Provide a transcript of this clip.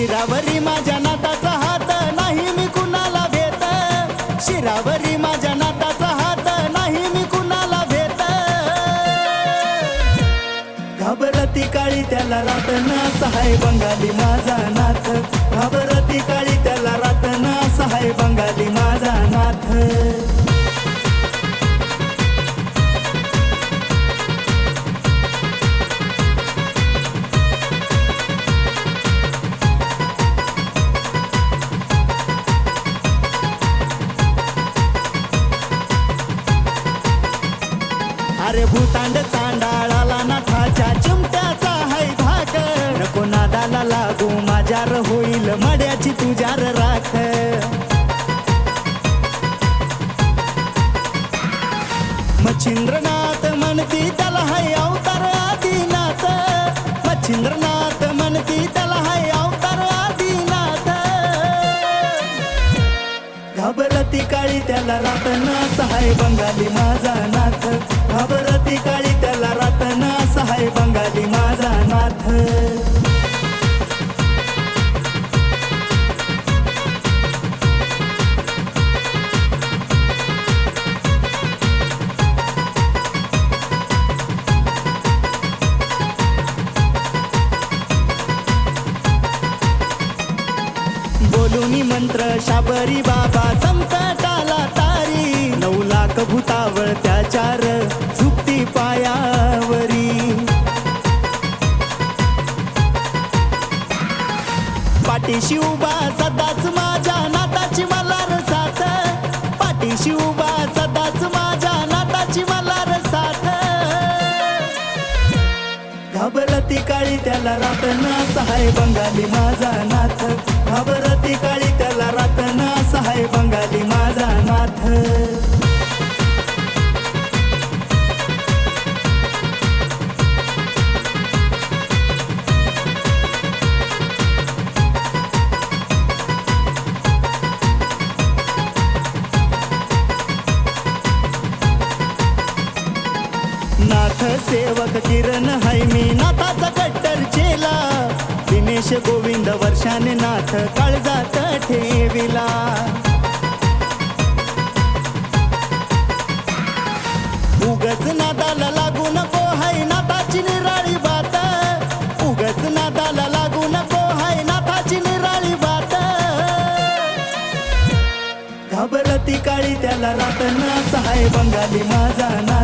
शिरावरी माझ्या नाताचा हात नाही मी कुणाला भेट. शिरावरी माझ्या नाताचा हात नाही मी कुणाला भेट. घाबरती काळी त्याला रातन सहाय बंगाली माझा नाथ अरे भूतांड चांडाळाला नाथाच्या चिमट्याचा हाय धाक नको नादाला लागू माझ्यार होईल मड्याची तुझ्यार राख. मच्छिंद्रनाथ म्हणती त्याला हाय अवतार आदिनाथ. मच्छिंद्रनाथ घाबरती काळी त्याला रातन सहाय बंगाली माझा नाथ. घाबरती काळी त्याला रात बोलूनी मंत्र शाबरी बाबा संकटाला तारी. नऊ लाख भूतावळ त्याचार झुकती पायावरी. पाठीशी उभा सदाच माझ्या नाता काळी त्याला रातना सहाय बंगाली माझा नाथ. घाबरती काळी त्याला रातना सहाय बंगाली माझा नाथ. गोविंद नाथ नाथ काळजात ठेविला. उगच नादाला लागू नको हाय नाथाची निराळी बात. उगच नादाला लागू नको हाय नाथाची निराळी बात. घाबरती काळी त्याला रातन सहाय बंगाली माझा ना